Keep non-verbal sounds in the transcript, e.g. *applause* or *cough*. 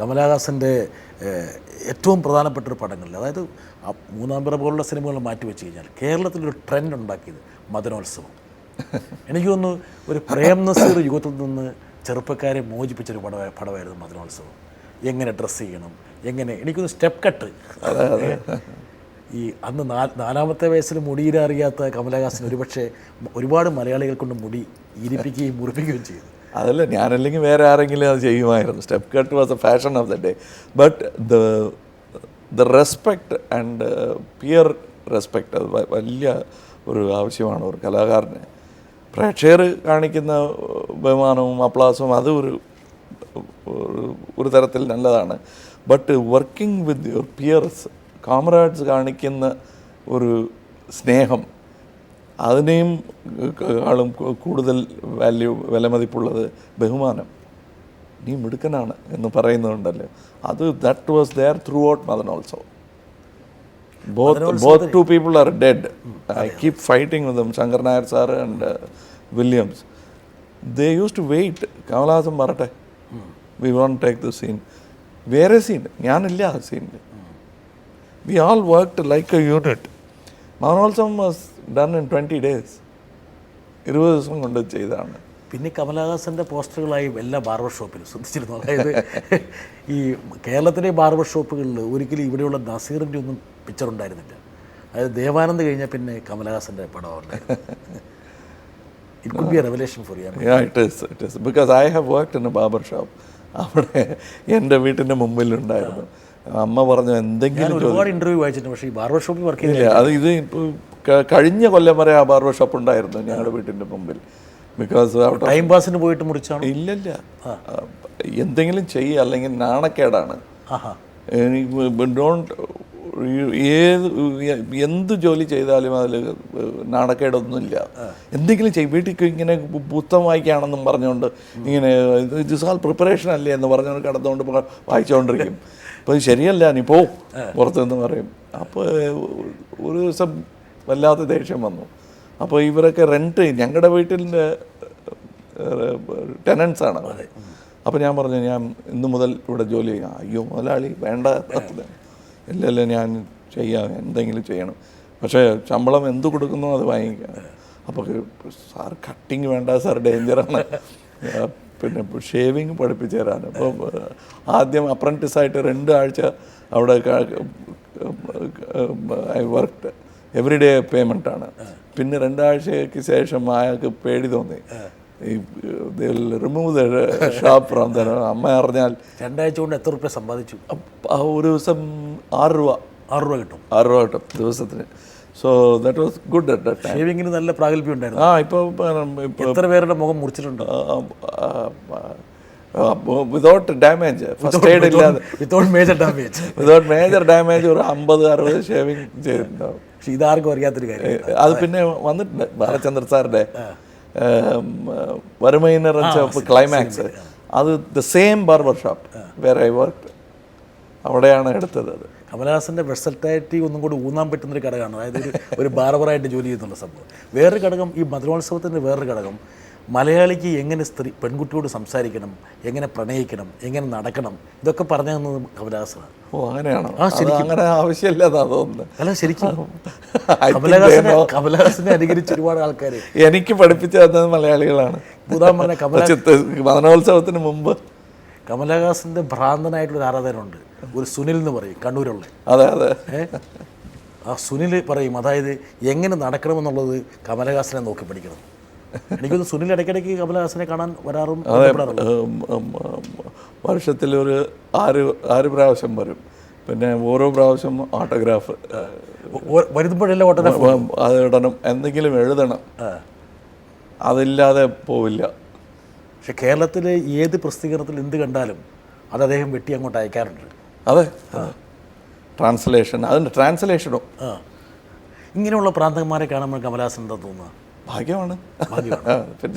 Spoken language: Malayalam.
കമലഹാസന്റെ ഏറ്റവും പ്രധാനപ്പെട്ട ഒരു പടങ്ങളിൽ അതായത് ആ മൂന്നാം പിറ പോലുള്ള സിനിമകൾ മാറ്റി വെച്ച് കഴിഞ്ഞാൽ കേരളത്തിലൊരു ട്രെൻഡ് ഉണ്ടാക്കിയത് മദനോത്സവം. എനിക്ക് തോന്നുന്നു ഒരു പ്രേം നസീർ യുഗത്തിൽ നിന്ന് ചെറുപ്പക്കാരെ മോചിപ്പിച്ചൊരു പട പടമായിരുന്നു മദനോത്സവം. എങ്ങനെ ഡ്രസ്സ് ചെയ്യണം എങ്ങനെ എനിക്കൊന്ന് സ്റ്റെപ്പ് കട്ട് ഈ അന്ന് നാലാമത്തെ വയസ്സിൽ മുടിയിലറിയാത്ത കമലഹാസൻ ഒരുപക്ഷെ ഒരുപാട് മലയാളികൾ കൊണ്ട് മുടി ഇരിപ്പിക്കുകയും മുറിപ്പിക്കുകയും ചെയ്തു. അതല്ല ഞാനല്ലെങ്കിൽ വേറെ ആരെങ്കിലും അത് ചെയ്യുമായിരുന്നു. Step cut was a fashion of the day but the the respect and peer respect അത് വലിയ ഒരു ആവശ്യമാണ് ഒരു കലാകാരന്. പ്രേക്ഷകർ കാണിക്കുന്ന ബഹുമാനവും അപ്ലാസവും അത് ഒരു- ഒരു തരത്തിൽ നല്ലതാണ്. But working with your peers comrades കാണിക്കുന്ന ഒരു സ്നേഹം അതിനെയും ആളും കൂടുതൽ വാല്യൂ വിലമതിപ്പുള്ളത് ബഹുമാനം. നീ മിടുക്കനാണ് എന്ന് പറയുന്നുണ്ടല്ലോ. അത് that was there throughout Madanolsavam both both two people are dead I keep fighting with them Shankar Nair sir and Williams they use to wait Kamalahasan പറട്ടെ we won't take the scene വേറെ സീൻ ഞാനില്ല ആ സീനിൽ we all work like a unit Madanolsavam was done in twenty days ഇരുപത് ദിവസം കൊണ്ട് ചെയ്തതാണ്. പിന്നെ കമലഹാസന്റെ പോസ്റ്ററുകളായി എല്ലാ ബാർബർ ഷോപ്പിലും ശ്രദ്ധിച്ചിരുന്നു. അതായത് ഈ കേരളത്തിലെ ബാർബർ ഷോപ്പുകളിൽ ഒരിക്കലും ഇവിടെയുള്ള നസീറിന്റെ ഒന്നും പിക്ചർ ഉണ്ടായിരുന്നില്ല. അതായത് ദേവാനന്ദ് കഴിഞ്ഞാൽ പിന്നെ കമലഹാസന്റെ പടമാണ് it could be a revelation for you it is. It is. Because I have worked in a barber shop. അവിടെ എന്റെ വീട്ടിന്റെ മുമ്പിലുണ്ടായിരുന്നു. അമ്മ പറഞ്ഞു എന്തെങ്കിലും ഒരുപാട് ഇന്റർവ്യൂ വായിച്ചിട്ടുണ്ട് പക്ഷേ ഈ ബാർബർ ഷോപ്പിൽ വർക്ക് ചെയ്തില്ല അത് ഇത് ഇപ്പൊ ക- കഴിഞ്ഞ കൊല്ലം വരെ ആ ബാർബർ ഷോപ്പ് ഉണ്ടായിരുന്നു ഞങ്ങളുടെ വീട്ടിന്റെ മുമ്പിൽ. ബിക്കോസ് ടൈം പാസിന് പോയിട്ട് മുറിച്ചാണ്? ഇല്ലല്ല. എന്തെങ്കിലും ചെയ്യുക അല്ലെങ്കിൽ നാണക്കേടാണ്. ഡോണ്ട് ഏത് എന്ത് ജോലി ചെയ്താലും അതിൽ നാണക്കേടൊന്നുമില്ല. എന്തെങ്കിലും ചെയ്യും വീട്ടിൽ ഇങ്ങനെ പുസ്തകം വായിക്കുകയാണെന്നും പറഞ്ഞുകൊണ്ട് ഇങ്ങനെ സാൽ പ്രിപ്പറേഷൻ അല്ലേ എന്ന് പറഞ്ഞുകൊണ്ട് കിടന്നുകൊണ്ട് വായിച്ചുകൊണ്ടിരിക്കും. *laughs* അപ്പോൾ ശരിയല്ല നീ പോ. പുറത്തുനിന്ന് പറയും. അപ്പോൾ ഒരു ദിവസം വല്ലാത്ത ദേഷ്യം വന്നു. അപ്പോൾ ഇവരൊക്കെ റെന്റ് ഞങ്ങളുടെ വീട്ടിന്റെ ടെനൻസ് ആണ് അവർ. അപ്പോൾ ഞാൻ പറഞ്ഞു ഞാൻ ഇന്നു മുതൽ ഇവിടെ ജോലി ചെയ്യാം. അയ്യോ മുതലാളി വേണ്ട. ഇല്ല ഇല്ല ഞാൻ ചെയ്യാം എന്തെങ്കിലും ചെയ്യണം. പക്ഷേ ശമ്പളം എന്ത് കൊടുക്കുന്നു അത് വാങ്ങിക്കാം. അപ്പോൾ സാർ കട്ടിങ് വേണ്ട സാർ ഡേഞ്ചറാണ് പിന്നെ ഷേവിങ് പഠിപ്പിച്ചു തരാൻ. അപ്പോൾ ആദ്യം അപ്രന്റിസായിട്ട് രണ്ട് ആഴ്ച അവിടെ I work every day payment ആണ്. പിന്നെ രണ്ടാഴ്ചയ്ക്ക് ശേഷം അയാൾക്ക് പേടി തോന്നി. ഈ remove the shop from the അമ്മ അറിഞ്ഞാൽ രണ്ടാഴ്ച കൊണ്ട് എത്ര രൂപ സമ്പാദിച്ചു? ഒരു ദിവസം ആറ് രൂപ. ആറ് രൂപ കിട്ടും. ആറ് രൂപ കിട്ടും ദിവസത്തിന്. So that was good at ഷേവിങ്ങിന് നല്ല പ്രാഗൽഭ്യം ഉണ്ടായിരുന്നു. ആ ഇപ്പോൾ എത്ര പേരുടെ മുഖം മുറിച്ചിട്ടുണ്ട്? വിതൗട്ട് ഡാമേജ് ഫസ്റ്റ് എയ്ഡ് ഇല്ലാതെ. Without major damage without major damage ഒരു അമ്പത് അറുപത് ഷേവിങ് ചെയ്തിട്ടുണ്ടാവും പക്ഷെ ഇതാർക്കും അറിയാത്തൊരു കാര്യം. അത് പിന്നെ വന്നിട്ടുണ്ട് ബാലചന്ദ്ര സാറിന്റെ വരുമൈനർ ക്ലൈമാക്സ് അത് ദ സെയിം ബാർബർ ഷോപ്പ് വേറെ ഐ വർക്ക് അവിടെയാണ് എടുത്തത് അത്. കമലഹാസന്റെ വെർസറ്റാലിറ്റി ഒന്നും കൂടി ഊന്നാൻ പറ്റുന്നൊരു ഘടകമാണ്. അതായത് ഒരു ഒരു ബാർബറായിട്ട് ജോലി ചെയ്യുന്നുള്ള സംഭവം. വേറൊരു ഘടകം ഈ മധുരോത്സവത്തിന്റെ വേറൊരു ഘടകം മലയാളിക്ക് എങ്ങനെ സ്ത്രീ പെൺകുട്ടിയോട് സംസാരിക്കണം എങ്ങനെ പ്രണയിക്കണം എങ്ങനെ നടക്കണം ഇതൊക്കെ പറഞ്ഞു തന്നത് കമലഹാസനാണ്. ഓ അങ്ങനെയാണോ? അത് അങ്ങനെ ആവശ്യമില്ലെന്നാ തോന്നുന്നത് അല്ല ശരിക്കും. കമലഹാസനെ. കമലഹാസനെ അനുകരിച്ച് ഒരുപാട് ആൾക്കാർ എനിക്ക് പഠിപ്പിച്ചു തന്നത് മലയാളികളാണ്. ഉദാഹരണം കമല മദനോത്സവത്തിന് മുമ്പ്. കമലഹാസന്റെ ഭ്രാന്തനായിട്ടുള്ള ആരാധകനുണ്ട് ഒരു സുനിൽ എന്ന് പറയും കണ്ണൂരുള്ള. അതെ അതെ. ആ സുനിൽ പറയും അതായത് എങ്ങനെ നടക്കണമെന്നുള്ളത് കമലഹാസനെ നോക്കി പഠിക്കണം. എനിക്കൊന്ന് സുനിൽ ഇടയ്ക്കിടയ്ക്ക് കമലഹാസനെ കാണാൻ വരാറും വർഷത്തിൽ ഒരു ആറ് ആറ് പ്രാവശ്യം വരും. പിന്നെ ഓരോ പ്രാവശ്യം ഓട്ടോഗ്രാഫ് വരുമ്പോഴെല്ലാം ഓട്ടോഗ്രാഫ് അത് ഇടണം. എന്തെങ്കിലും എഴുതണം. അതില്ലാതെ പോവില്ല. പക്ഷെ കേരളത്തിലെ ഏത് പ്രസിദ്ധീകരണത്തിൽ എന്ത് കണ്ടാലും അത് അദ്ദേഹം വെട്ടി അങ്ങോട്ട് അയക്കാറുണ്ട്. അതെ. ട്രാൻസ്ലേഷൻ അതിന്റെ ട്രാൻസ്ലേഷനും ഇങ്ങനെയുള്ള പ്രാന്തന്മാരെ കാണുമ്പോൾ കമലഹാസൻ എന്താ തോന്നുക? ഭാഗ്യമാണ്.